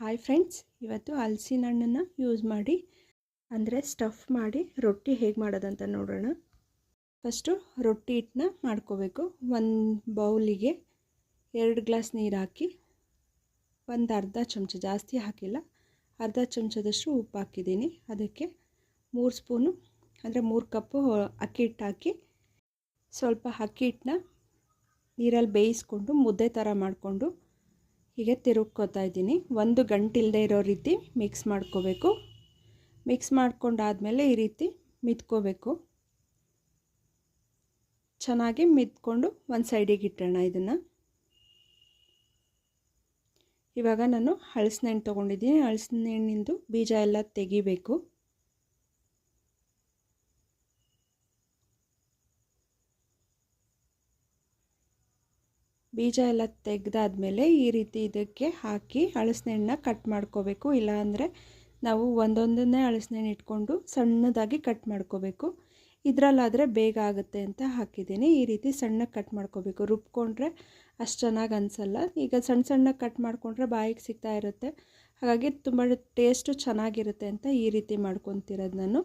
Hi friends, ಇವತ್ತು ಹಲಸಿನ ಹಣ್ಣನ್ನು ಯೂಸ್ ಮಾಡಿ, ಅಂದರೆ ಸ್ಟಫ್ ಮಾಡಿ, ರೊಟ್ಟಿ ಹೇಗೆ ಮಾಡೋದಂತ ನೋಡೋಣ. ಫಸ್ಟು ರೊಟ್ಟಿ ಹಿಟ್ಟನ್ನ ಮಾಡ್ಕೋಬೇಕು. ಒಂದು ಬೌಲಿಗೆ ಎರಡು ಗ್ಲಾಸ್ ನೀರು ಹಾಕಿ, ಒಂದು ಅರ್ಧ ಚಮಚ ಜಾಸ್ತಿ ಹಾಕಿಲ್ಲ. ಅರ್ಧ ಚಮಚದಷ್ಟು ಉಪ್ಪು ಹಾಕಿದ್ದೀನಿ. ಅದಕ್ಕೆ ಮೂರು ಸ್ಪೂನು ಅಂದರೆ ಮೂರು ಕಪ್ಪು ಅಕ್ಕಿ ಹಿಟ್ಟು ಹಾಕಿ, ಸ್ವಲ್ಪ ಅಕ್ಕಿ ಹಿಟ್ಟನ್ನ ನೀರಲ್ಲಿ ಬೇಯಿಸ್ಕೊಂಡು, ಮುದ್ದೆ ಥರ ಮಾಡಿಕೊಂಡು ಹೀಗೆ ತಿರುಗ್ಕೋತಾ ಇದ್ದೀನಿ. ಒಂದು ಗಂಟಿಲ್ಲದೆ ಇರೋ ರೀತಿ ಮಿಕ್ಸ್ ಮಾಡ್ಕೋಬೇಕು. ಮಿಕ್ಸ್ ಮಾಡ್ಕೊಂಡಾದಮೇಲೆ ಈ ರೀತಿ ಮಿತ್ಕೋಬೇಕು ಚೆನ್ನಾಗಿ ಮಿತ್ಕೊಂಡು ಒಂದು ಸೈಡಿಗೆ ಇಟ್ಟೋಣ ಇದನ್ನು. ಇವಾಗ ನಾನು ಹಳಸಿನ ಹಣ್ಣು ತೊಗೊಂಡಿದ್ದೀನಿ. ಹಳಸಿನ ಹಣ್ಣಿಂದು ಬೀಜ ಎಲ್ಲ ತೆಗಿಬೇಕು. ಬೀಜ ಎಲ್ಲ ತೆಗೆದಾದ್ಮೇಲೆ ಈ ರೀತಿ ಇದಕ್ಕೆ ಹಾಕಿ ಹಣ್ಣನ್ನ ಕಟ್ ಮಾಡ್ಕೋಬೇಕು. ಇಲ್ಲಾಂದರೆ ನಾವು ಒಂದೊಂದನ್ನೇ ಹಣ್ಣು ಇಟ್ಕೊಂಡು ಸಣ್ಣದಾಗಿ ಕಟ್ ಮಾಡ್ಕೋಬೇಕು. ಇದರಲ್ಲಾದರೆ ಬೇಗ ಆಗುತ್ತೆ ಅಂತ ಹಾಕಿದ್ದೀನಿ. ಈ ರೀತಿ ಸಣ್ಣಗೆ ಕಟ್ ಮಾಡ್ಕೋಬೇಕು. ರುಬ್ಕೊಂಡ್ರೆ ಅಷ್ಟು ಚೆನ್ನಾಗಿ ಅನಿಸಲ್ಲ. ಈಗ ಸಣ್ಣ ಸಣ್ಣಗೆ ಕಟ್ ಮಾಡಿಕೊಂಡ್ರೆ ಬಾಯಿಗೆ ಸಿಗ್ತಾ ಇರುತ್ತೆ. ಹಾಗಾಗಿ ತುಂಬ ಟೇಸ್ಟು ಚೆನ್ನಾಗಿರುತ್ತೆ ಅಂತ ಈ ರೀತಿ ಮಾಡ್ಕೊತಿರೋದು ನಾನು.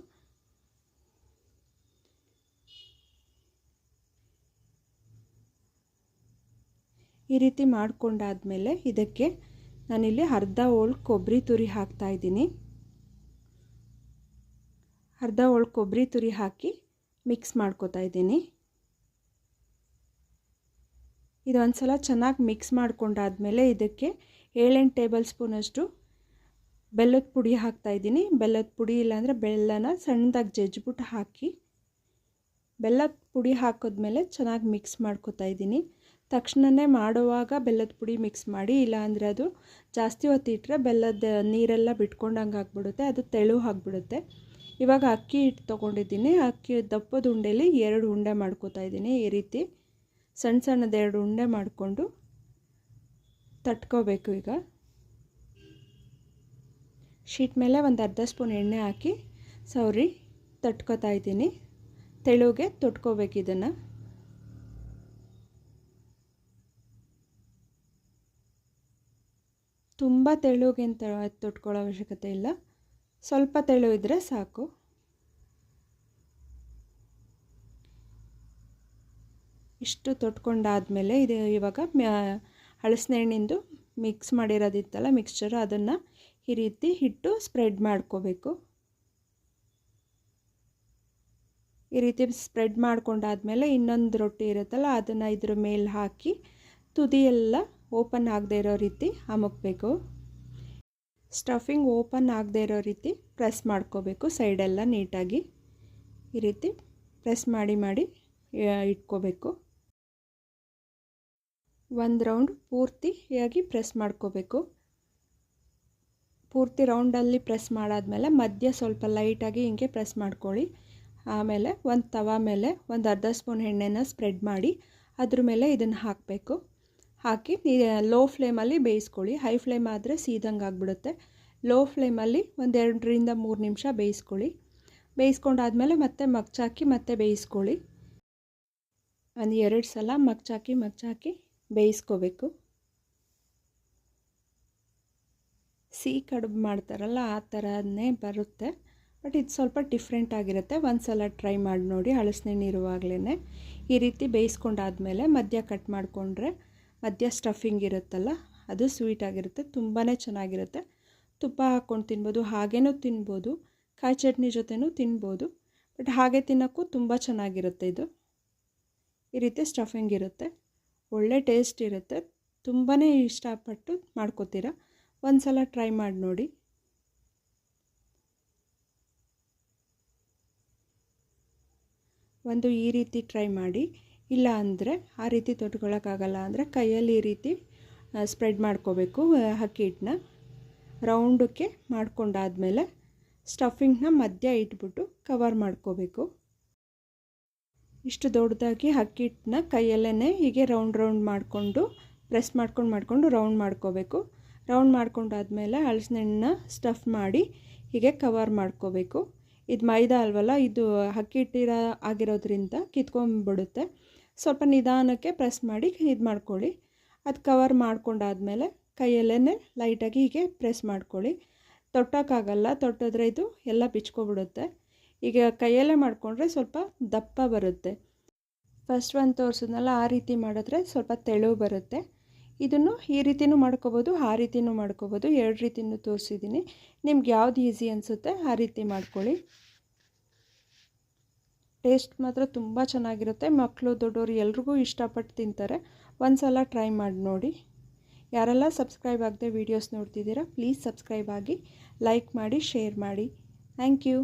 ಈ ರೀತಿ ಮಾಡಿಕೊಂಡಾದ್ಮೇಲೆ ಇದಕ್ಕೆ ನಾನಿಲ್ಲಿ ಅರ್ಧ ಹೋಳು ಕೊಬ್ಬರಿ ತುರಿ ಹಾಕ್ತಾ ಇದ್ದೀನಿ. ಅರ್ಧ ಹೋಳು ಕೊಬ್ಬರಿ ತುರಿ ಹಾಕಿ ಮಿಕ್ಸ್ ಮಾಡ್ಕೋತಾ ಇದ್ದೀನಿ. ಇದೊಂದು ಸಲ ಚೆನ್ನಾಗಿ ಮಿಕ್ಸ್ ಮಾಡ್ಕೊಂಡಾದ್ಮೇಲೆ ಇದಕ್ಕೆ ಏಳೆಂಟು ಟೇಬಲ್ ಸ್ಪೂನಷ್ಟು ಬೆಲ್ಲದ ಪುಡಿ ಹಾಕ್ತಾಯಿದ್ದೀನಿ ಬೆಲ್ಲದ ಪುಡಿ ಇಲ್ಲಾಂದರೆ ಬೆಲ್ಲನ ಸಣ್ಣದಾಗಿ ಜಜ್ಜಿಬಿಟ್ಟು ಹಾಕಿ ಬೆಲ್ಲದ ಪುಡಿ ಹಾಕಿದ್ಮೇಲೆ ಚೆನ್ನಾಗಿ ಮಿಕ್ಸ್ ಮಾಡ್ಕೋತಾ ಇದ್ದೀನಿ. ತಕ್ಷಣವೇ ಮಾಡುವಾಗ ಬೆಲ್ಲದ ಪುಡಿ ಮಿಕ್ಸ್ ಮಾಡಿ, ಇಲ್ಲಾಂದರೆ ಅದು ಜಾಸ್ತಿ ಹೊತ್ತಿಟ್ಟರೆ ಬೆಲ್ಲದ ನೀರೆಲ್ಲ ಬಿಟ್ಕೊಂಡಂಗೆ ಆಗಿಬಿಡುತ್ತೆ, ಅದು ತೆಳು ಆಗಿಬಿಡುತ್ತೆ. ಇವಾಗ ಅಕ್ಕಿ ಹಿಟ್ಟು ತೊಗೊಂಡಿದ್ದೀನಿ. ಅಕ್ಕಿ ದಪ್ಪದ ಉಂಡೆಲಿ ಎರಡು ಉಂಡೆ ಮಾಡ್ಕೋತಾ ಇದ್ದೀನಿ ಈ ರೀತಿ. ಸಣ್ಣ ಸಣ್ಣದ ಎರಡು ಉಂಡೆ ಮಾಡಿಕೊಂಡು ತಟ್ಕೋಬೇಕು ಈಗ. ಶೀಟ್ ಮೇಲೆ ಒಂದು ಅರ್ಧ ಸ್ಪೂನ್ ಎಣ್ಣೆ ಹಾಕಿ ಸೌರಿ ತಟ್ಕೋತಾ ಇದ್ದೀನಿ. ತೆಳುಗೆ ತೊಟ್ಕೋಬೇಕು ಇದನ್ನು. ತುಂಬ ತೆಳುಗೆ ಅಂತ ತೊಟ್ಕೊಳ್ಳೋ ಅವಶ್ಯಕತೆ ಇಲ್ಲ. ಸ್ವಲ್ಪ ತೆಳು ಇದ್ದರೆ ಸಾಕು. ಇಷ್ಟು ತೊಟ್ಕೊಂಡಾದಮೇಲೆ ಇದು ಇವಾಗ ಹಳಸಿನ ಎಣ್ಣಿಂದು ಮಿಕ್ಸ್ ಮಾಡಿರೋದಿತ್ತಲ್ಲ ಮಿಕ್ಸ್ಚರ್ ಅದನ್ನು ಈ ರೀತಿ ಹಿಟ್ಟು ಸ್ಪ್ರೆಡ್ ಮಾಡ್ಕೋಬೇಕು. ಈ ರೀತಿ ಸ್ಪ್ರೆಡ್ ಮಾಡ್ಕೊಂಡಾದ್ಮೇಲೆ ಇನ್ನೊಂದು ರೊಟ್ಟಿ ಇರುತ್ತಲ್ಲ ಅದನ್ನು ಇದ್ರ ಮೇಲೆ ಹಾಕಿ ತುದಿಯೆಲ್ಲ ಓಪನ್ ಆಗದೇ ಇರೋ ರೀತಿ ಅಮುಕ್ಬೇಕು. ಸ್ಟಫಿಂಗ್ ಓಪನ್ ಆಗದೇ ಇರೋ ರೀತಿ ಪ್ರೆಸ್ ಮಾಡ್ಕೋಬೇಕು ಸೈಡೆಲ್ಲ ನೀಟಾಗಿ. ಈ ರೀತಿ ಪ್ರೆಸ್ ಮಾಡಿ ಮಾಡಿ ಇಟ್ಕೋಬೇಕು. ಒಂದು ರೌಂಡ್ ಪೂರ್ತಿಯಾಗಿ ಪ್ರೆಸ್ ಮಾಡ್ಕೋಬೇಕು. ಪೂರ್ತಿ ರೌಂಡಲ್ಲಿ ಪ್ರೆಸ್ ಮಾಡಾದ್ಮೇಲೆ ಮಧ್ಯ ಸ್ವಲ್ಪ ಲೈಟಾಗಿ ಹಿಂಗೆ ಪ್ರೆಸ್ ಮಾಡ್ಕೊಳ್ಳಿ. ಆಮೇಲೆ ಒಂದು ತವ ಮೇಲೆ ಒಂದು ಅರ್ಧ ಸ್ಪೂನ್ ಎಣ್ಣೆನ ಸ್ಪ್ರೆಡ್ ಮಾಡಿ ಅದ್ರ ಮೇಲೆ ಇದನ್ನು ಹಾಕಬೇಕು. ಹಾಕಿ ಲೋ ಫ್ಲೇಮಲ್ಲಿ ಬೇಯಿಸ್ಕೊಳ್ಳಿ. ಹೈ ಫ್ಲೇಮ್ ಆದರೆ ಸೀದಂಗೆ ಆಗಿಬಿಡುತ್ತೆ. ಲೋ ಫ್ಲೇಮಲ್ಲಿ ಒಂದು ಎರಡರಿಂದ ಮೂರು ನಿಮಿಷ ಬೇಯಿಸ್ಕೊಳ್ಳಿ. ಬೇಯಿಸ್ಕೊಂಡಾದ್ಮೇಲೆ ಮತ್ತೆ ಮಗ್ಚಾಕಿ ಮತ್ತೆ ಬೇಯಿಸ್ಕೊಳ್ಳಿ. ಒಂದು ಎರಡು ಸಲ ಮಗ್ಚಾಕಿ ಮಗ್ಚಾಕಿ ಬೇಯಿಸ್ಕೋಬೇಕು. ಸಿಹಿ ಕಡುಬು ಮಾಡ್ತಾರಲ್ಲ, ಆ ಥರನೇ ಬರುತ್ತೆ. ಬಟ್ ಇದು ಸ್ವಲ್ಪ ಡಿಫ್ರೆಂಟ್ ಆಗಿರುತ್ತೆ. ಒಂದು ಸಲ ಟ್ರೈ ಮಾಡಿ ನೋಡಿ, ಹಳಸಿನ ಈ ರೀತಿ ಬೇಯಿಸ್ಕೊಂಡಾದ್ಮೇಲೆ ಮಧ್ಯ ಕಟ್ ಮಾಡಿಕೊಂಡ್ರೆ ಮಧ್ಯ ಸ್ಟಫಿಂಗ್ ಇರುತ್ತಲ್ಲ, ಅದು ಸ್ವೀಟಾಗಿರುತ್ತೆ ತುಂಬಾ ಚೆನ್ನಾಗಿರುತ್ತೆ. ತುಪ್ಪ ಹಾಕ್ಕೊಂಡು ತಿನ್ಬೋದು, ಹಾಗೇನೂ ತಿನ್ಬೋದು, ಕಾಯಿ ಚಟ್ನಿ ಜೊತೆನೂ ತಿನ್ಬೋದು, ಬಟ್ ಹಾಗೆ ತಿನ್ನೋಕ್ಕೂ ತುಂಬ ಚೆನ್ನಾಗಿರುತ್ತೆ ಇದು. ಈ ರೀತಿ ಸ್ಟಫಿಂಗ್ ಇರುತ್ತೆ. ಒಳ್ಳೆ ಟೇಸ್ಟ್ ಇರುತ್ತೆ. ತುಂಬಾ ಇಷ್ಟಪಟ್ಟು ಮಾಡ್ಕೋತೀರ? ಒಂದು ಸಲ ಟ್ರೈ ಮಾಡಿ ನೋಡಿ. ಒಂದು ಈ ರೀತಿ ಟ್ರೈ ಮಾಡಿ. ಇಲ್ಲ ಅಂದರೆ ಆ ರೀತಿ ತೊಟ್ಕೊಳ್ಳೋಕ್ಕಾಗಲ್ಲ ಅಂದರೆ ಕೈಯಲ್ಲಿ ಈ ರೀತಿ ಸ್ಪ್ರೆಡ್ ಮಾಡ್ಕೋಬೇಕು ಅಕ್ಕಿ ಹಿಟ್ಟನ್ನ. ರೌಂಡಕ್ಕೆ ಮಾಡ್ಕೊಂಡಾದಮೇಲೆ ಸ್ಟಫಿಂಗ್ನ ಮಧ್ಯ ಇಟ್ಬಿಟ್ಟು ಕವರ್ ಮಾಡ್ಕೋಬೇಕು. ಇಷ್ಟು ದೊಡ್ಡದಾಗಿ ಅಕ್ಕಿ ಹಿಟ್ಟನ್ನ ಕೈಯಲ್ಲೇ ಹೀಗೆ ರೌಂಡ್ ರೌಂಡ್ ಮಾಡಿಕೊಂಡು ಪ್ರೆಸ್ ಮಾಡ್ಕೊಂಡು ಮಾಡಿಕೊಂಡು ರೌಂಡ್ ಮಾಡ್ಕೋಬೇಕು. ರೌಂಡ್ ಮಾಡ್ಕೊಂಡಾದಮೇಲೆ ಹಳಸಿನ ಸ್ಟಫ್ ಮಾಡಿ ಹೀಗೆ ಕವರ್ ಮಾಡ್ಕೋಬೇಕು. ಇದು ಮೈದಾ ಅಲ್ವಲ್ಲ, ಇದು ಅಕ್ಕಿ ಹಿಟ್ಟಿರೋ ಆಗಿರೋದ್ರಿಂದ ಕಿತ್ಕೊಂಡ್ಬಿಡುತ್ತೆ ಸ್ವಲ್ಪ ನಿಧಾನಕ್ಕೆ ಪ್ರೆಸ್ ಮಾಡಿ ಇದು ಮಾಡ್ಕೊಳ್ಳಿ. ಅದು ಕವರ್ ಮಾಡ್ಕೊಂಡಾದಮೇಲೆ ಕೈಯಲ್ಲೇ ಲೈಟಾಗಿ ಹೀಗೆ ಪ್ರೆಸ್ ಮಾಡ್ಕೊಳ್ಳಿ. ತೊಟ್ಟೋಕ್ಕಾಗಲ್ಲ, ತೊಟ್ಟಿದ್ರೆ ಇದು ಎಲ್ಲ ಬಿಚ್ಕೊಬಿಡುತ್ತೆ ಈಗ ಕೈಯಲ್ಲೇ ಮಾಡಿಕೊಂಡ್ರೆ ಸ್ವಲ್ಪ ದಪ್ಪ ಬರುತ್ತೆ. ಫಸ್ಟ್ ಒಂದು ತೋರಿಸಿದ್ನಲ್ಲ, ಆ ರೀತಿ ಮಾಡಿದ್ರೆ ಸ್ವಲ್ಪ ತೆಳು ಬರುತ್ತೆ. ಇದನ್ನು ಈ ರೀತಿಯೂ ಮಾಡ್ಕೋಬೋದು, ಆ ರೀತಿನೂ ಮಾಡ್ಕೋಬೋದು. ಎರಡು ರೀತಿಯೂ ತೋರಿಸಿದ್ದೀನಿ. ನಿಮ್ಗೆ ಯಾವ್ದು ಈಸಿ ಅನಿಸುತ್ತೆ ಆ ರೀತಿ ಮಾಡ್ಕೊಳ್ಳಿ. ಟೇಸ್ಟ್ ಮಾತ್ರ ತುಂಬ ಚೆನ್ನಾಗಿರುತ್ತೆ. ಮಕ್ಕಳು ದೊಡ್ಡವರು ಎಲ್ರಿಗೂ ಇಷ್ಟಪಟ್ಟು ತಿಂತಾರೆ. ಒಂದು ಸಲ ಟ್ರೈ ಮಾಡಿ ನೋಡಿ. ಯಾರೆಲ್ಲ ಸಬ್ಸ್ಕ್ರೈಬ್ ಆಗದೆ ವೀಡಿಯೋಸ್ ನೋಡ್ತಿದ್ದೀರಾ, ಪ್ಲೀಸ್ ಸಬ್ಸ್ಕ್ರೈಬ್ ಆಗಿ ಲೈಕ್ ಮಾಡಿ, ಶೇರ್ ಮಾಡಿ. Thank you.